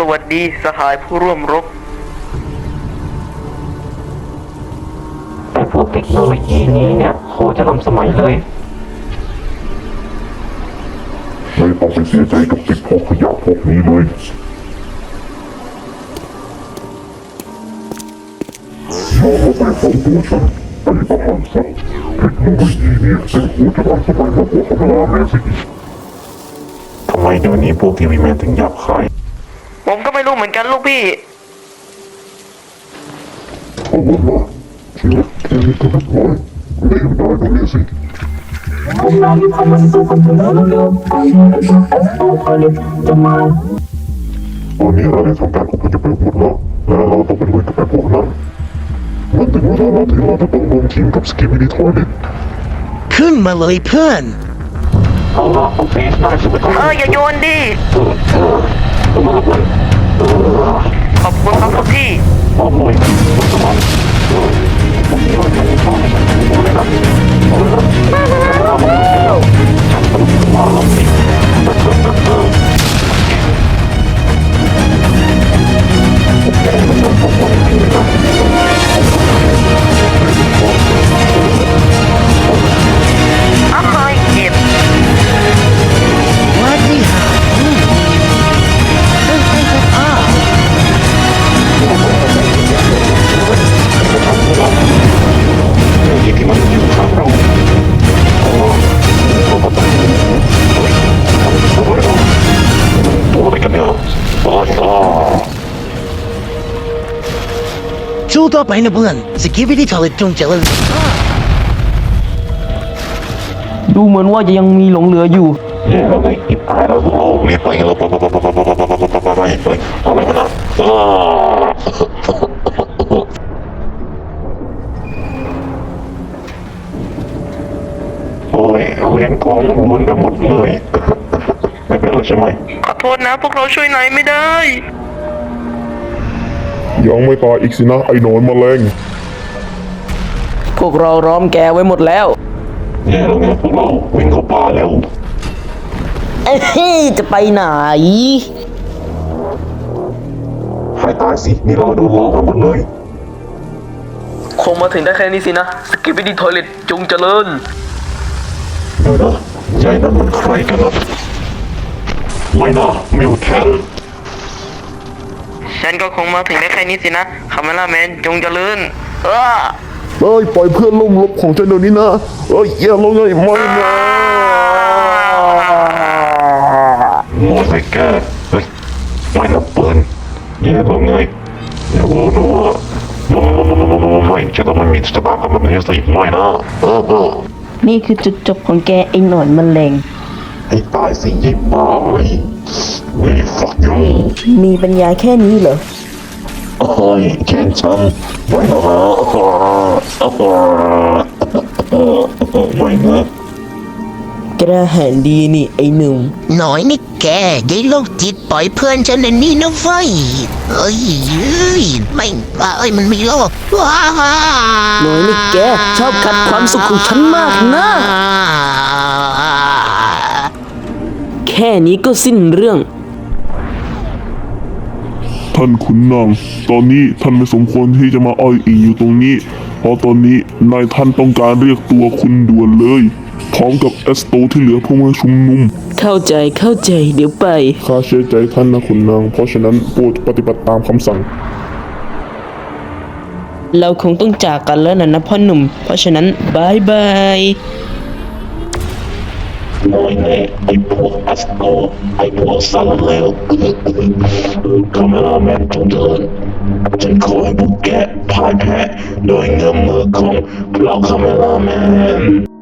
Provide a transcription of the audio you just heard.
สวัสดีสหายผู้ร่วมรบแต่พวกเทคโนโลยีนี้เนี่ยโคตรจะล้ำสมัยเลย ไม่ต้องไปเสียใจกับสิ่งพวกขยะพวกนี้เลยน้องเอาไปส่งตัวฉันไปประหารซะเทคโนโลยีนี้เป็นหูจะทันสมัยมากกว่าคาเมล่าแมนสิทำไมเดี๋ยวนี้พวกทีวีแมนถึงหยาบคายผมก็ไม่รู้ เหมือนกันลูกพี่เอาหมดมาเชื่อแค่นี้ก็เรียบร้อยเล่นได้ตรงนี้สิ ตอนนี้เราได้ทำการอพยพไปหมดแล้วแล้วเราต้องไปลุยกับไอ้พวกนั้นมันถึงเวลาแล้วที่เราจะต้องรวมทีมกับสกิมมินิทอยเล็ตขึ้นมาเลยเพื่อน เอาล่ะโอเคได้สุดไปก่อนเอออย่าโยนดิเอ ขอบคุณครับทุกที่โอ้โห สู้ต่อไปนะเพื่อนสกิวิที่ทอลิตจงเจริญดูเหมือนว่าจะยังมีหลงเหลืออยู่โอ้ยเลี้ยงกองบุญกัหมดเลย ไม่เป็นไรใช่ไหมขอโทษนะ พวกเราช่วยไหนไม่ได้ ยังไม่ตายอีกสินะ ไอ้หนอนแมลงพวกเราล้อมแกไว้หมดแล้วเนี่ยเราไงพวกเราวิ่งเข้าป่าแล้ว เอ้ยจะไปไหน ให้ตายสิ นี่เราดูโลกกันหมดเลย คงมาถึงได้แค่นี้สินะ สกิปปี้ทอยเล็ตจงเจริญ เดี๋ยวนะยายนั้นมันใครกันนะไม่นะมิวแคน ฉันก็คงมาถึงได้แค่นี้สินะคาเมล่าแมนจงเจริญเออเอ้ยปล่อยเพื่อนล่มลบของฉันเดี๋ยวนี้นะเอ้ยอย่าลงเลยไม่นะหมดไปแกเฮ้ยไม่นะเปินแย่กว่าไงอย่าบอกนะว่าไม่จะต้องไม่มีสตาร์กับมันนี้สิไม่นะเออเออนี่คือจุดจบของแกไอ้หนอนแมลงให้ตายสิยิ่งบ้าเลย มีปัญญาแค่นี้เหรอโอ้ยแขนฉันไม่นะไม่นะกระหายดีนี่ไอ้หนุ่มน่อยนี่แกยายโรคจิตปล่อยเพื่อนฉันในนี่นะเว้ยเอ้ยเอ้ยไม่เอ้ยมันไมีโรคว้าน่อยนี่แกชอบขัดความสุขของฉันมากนะแค่นี้ก็สิ้นเรื่อง ท่านขุนนาง ตอนนี้ท่านไม่สมควรที่จะมาอ้อยอิงอยู่ตรงนี้ เพราะตอนนี้นายท่านต้องการเรียกตัวคุณด่วนเลย พร้อมกับเอสโตที่เหลือเพื่อมาชุมนุม เข้าใจเข้าใจเดี๋ยวไป ข้าเชื่อใจท่านนะขุนนาง เพราะฉะนั้นโปรดปฏิบัติตามคำสั่ง เราคงต้องจากกันแล้วนะนะพ่อหนุ่ม เพราะฉะนั้นบายบาย ลอยแน่ไอ้พวกอัสโตไอ้พวกสั่งแล้วคาเมราแมนจงเดินฉันขอให้พวกแกพ่ายแพ้โดยเงื้อมือของเราคาเมลาแมน